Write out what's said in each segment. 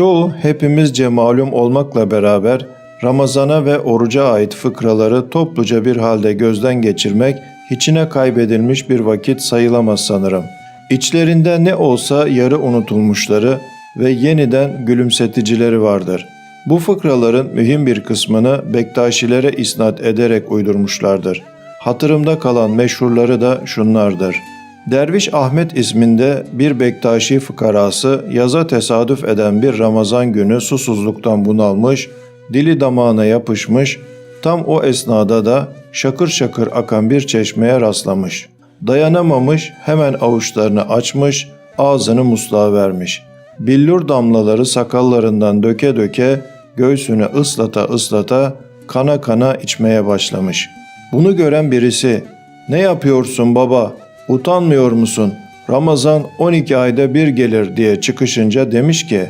Çoğu hepimizce malum olmakla beraber Ramazana ve oruca ait fıkraları topluca bir halde gözden geçirmek içine kaybedilmiş bir vakit sayılamaz sanırım. İçlerinde ne olsa yarı unutulmuşları ve yeniden gülümseticileri vardır. Bu fıkraların mühim bir kısmını Bektaşilere isnat ederek uydurmuşlardır. Hatırımda kalan meşhurları da şunlardır. Derviş Ahmet isminde bir Bektaşi fıkarası yaza tesadüf eden bir Ramazan günü susuzluktan bunalmış, dili damağına yapışmış, tam o esnada da şakır şakır akan bir çeşmeye rastlamış. Dayanamamış hemen avuçlarını açmış, ağzını musluğa vermiş. Billur damlaları sakallarından döke döke göğsünü ıslata ıslata kana kana içmeye başlamış. Bunu gören birisi ''Ne yapıyorsun baba? Utanmıyor musun? Ramazan 12 ayda bir gelir.'' diye çıkışınca demiş ki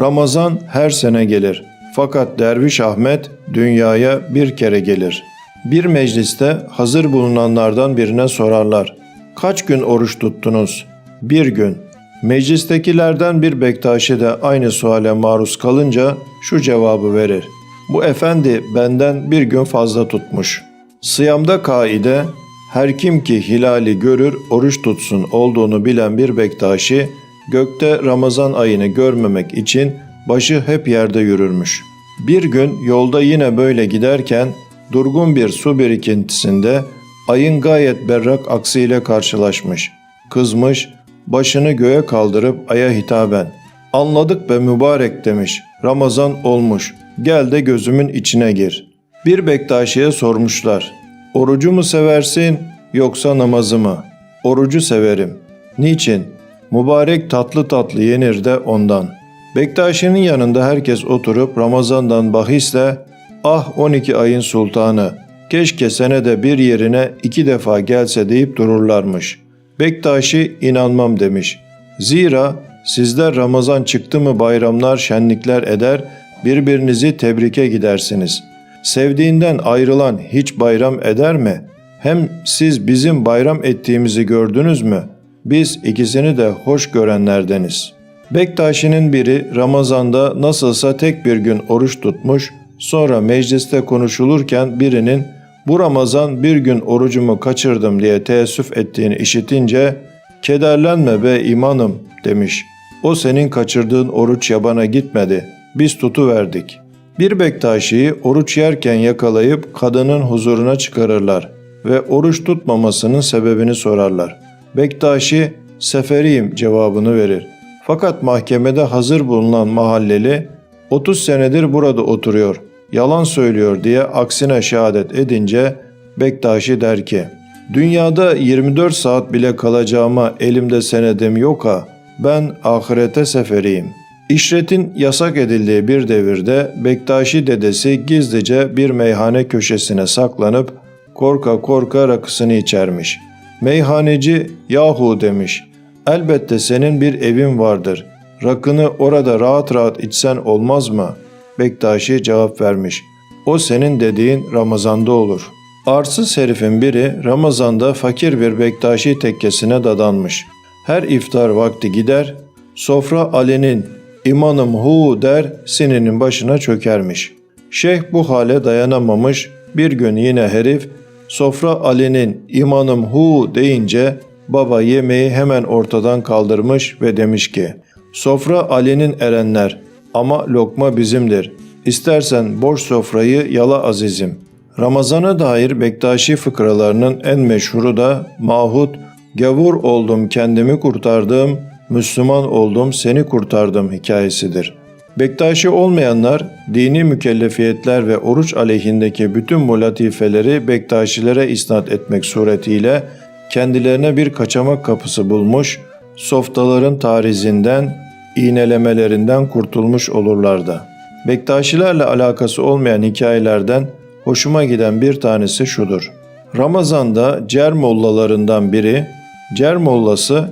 ''Ramazan her sene gelir. Fakat Derviş Ahmet dünyaya bir kere gelir.'' Bir mecliste hazır bulunanlardan birine sorarlar. Kaç gün oruç tuttunuz? Bir gün. Meclistekilerden bir Bektaşi de aynı suale maruz kalınca şu cevabı verir. Bu efendi benden bir gün fazla tutmuş. Sıyamda kaide her kim ki hilali görür oruç tutsun olduğunu bilen bir Bektaşi gökte Ramazan ayını görmemek için başı hep yerde yürürmüş. Bir gün yolda yine böyle giderken durgun bir su birikintisinde ayın gayet berrak aksiyle karşılaşmış. Kızmış, başını göğe kaldırıp aya hitaben ''Anladık be mübarek'' demiş. ''Ramazan olmuş, gel de gözümün içine gir.'' Bir Bektaşi'ye sormuşlar. ''Orucu mu seversin yoksa namazı mı?'' ''Orucu severim.'' ''Niçin?'' ''Mübarek tatlı tatlı yenir de ondan.'' Bektaşi'nin yanında herkes oturup Ramazan'dan bahisle ''Ah 12 ayın sultanı, keşke senede bir yerine iki defa gelse'' deyip dururlarmış.'' Bektaşi inanmam demiş. Zira sizler Ramazan çıktı mı bayramlar şenlikler eder, birbirinizi tebrike gidersiniz. Sevdiğinden ayrılan hiç bayram eder mi? Hem siz bizim bayram ettiğimizi gördünüz mü? Biz ikisini de hoş görenlerdeniz. Bektaşi'nin biri Ramazan'da nasılsa tek bir gün oruç tutmuş, sonra mecliste konuşulurken birinin bu Ramazan bir gün orucumu kaçırdım diye teessüf ettiğini işitince kederlenme be imanım demiş. O senin kaçırdığın oruç yabana gitmedi. Biz tutuverdik. Bir Bektaşi'yi oruç yerken yakalayıp kadının huzuruna çıkarırlar ve oruç tutmamasının sebebini sorarlar. Bektaşi seferiyim cevabını verir. Fakat mahkemede hazır bulunan mahalleli 30 senedir burada oturuyor yalan söylüyor diye aksine şehadet edince Bektaşi der ki Dünyada 24 saat bile kalacağıma elimde senedim yok ha ben ahirete seferiyim. İşretin yasak edildiği bir devirde Bektaşi dedesi gizlice bir meyhane köşesine saklanıp korka korka rakısını içermiş. Meyhaneci yahu demiş elbette senin bir evin vardır. Rakını orada rahat rahat içsen olmaz mı?'' Bektaşi cevap vermiş. O senin dediğin Ramazan'da olur. Arsız herifin biri Ramazan'da fakir bir Bektaşi tekkesine dadanmış. Her iftar vakti gider, sofra Ali'nin imanım hu der sininin başına çökermiş. Şeyh bu hale dayanamamış, bir gün yine herif sofra Ali'nin imanım hu deyince baba yemeği hemen ortadan kaldırmış ve demiş ki sofra Ali'nin erenler ama lokma bizimdir. İstersen boş sofrayı yala azizim. Ramazana dair Bektaşi fıkralarının en meşhuru da Mahut, gavur oldum kendimi kurtardım, Müslüman oldum seni kurtardım hikayesidir. Bektaşi olmayanlar dini mükellefiyetler ve oruç aleyhindeki bütün bu latifeleri Bektaşilere isnat etmek suretiyle kendilerine bir kaçamak kapısı bulmuş, softaların tarizinden, iğnelemelerinden kurtulmuş olurlardı. Bektaşilerle alakası olmayan hikayelerden hoşuma giden bir tanesi şudur. Ramazan'da Cer mollalarından biri, Cer mollası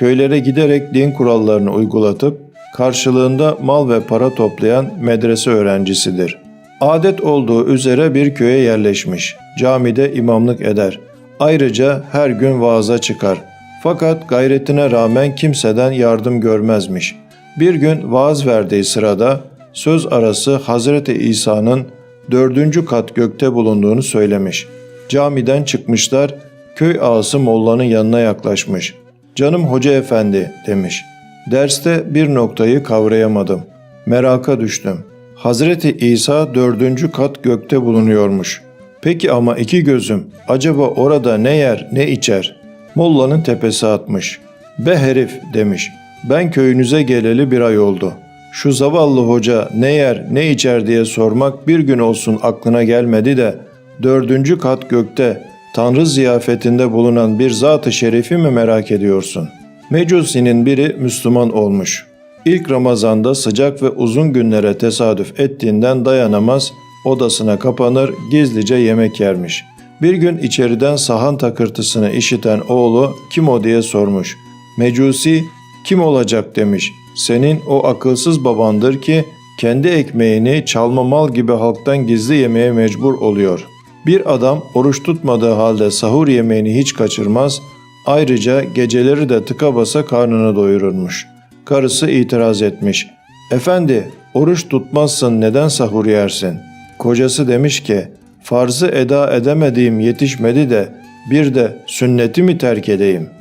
köylere giderek din kurallarını uygulatıp karşılığında mal ve para toplayan medrese öğrencisidir. Adet olduğu üzere bir köye yerleşmiş. Camide imamlık eder. Ayrıca her gün vaaza çıkar. Fakat gayretine rağmen kimseden yardım görmezmiş. Bir gün vaaz verdiği sırada söz arası Hazreti İsa'nın dördüncü kat gökte bulunduğunu söylemiş. Camiden çıkmışlar, köy ağası mollanın yanına yaklaşmış. Canım hoca efendi demiş. Derste bir noktayı kavrayamadım. Meraka düştüm. Hazreti İsa dördüncü kat gökte bulunuyormuş. Peki ama iki gözüm acaba orada ne yer ne içer? Mollanın tepesi atmış. Be herif demiş. Ben köyünüze geleli bir ay oldu. Şu zavallı hoca ne yer ne içer diye sormak bir gün olsun aklına gelmedi de dördüncü kat gökte Tanrı ziyafetinde bulunan bir zat-ı şerifi mi merak ediyorsun? Mecusi'nin biri Müslüman olmuş. İlk Ramazan'da sıcak ve uzun günlere tesadüf ettiğinden dayanamaz, odasına kapanır, gizlice yemek yermiş. Bir gün içeriden sahan takırtısını işiten oğlu kim o diye sormuş. Mecusi kim olacak demiş. Senin o akılsız babandır ki kendi ekmeğini çalma mal gibi halktan gizli yemeye mecbur oluyor. Bir adam oruç tutmadığı halde sahur yemeğini hiç kaçırmaz, ayrıca geceleri de tıka basa karnını doyururmuş. Karısı itiraz etmiş. Efendi, oruç tutmazsın neden sahur yersin? Kocası demiş ki, farzı eda edemediğim yetişmedi de bir de sünneti mi terk edeyim?''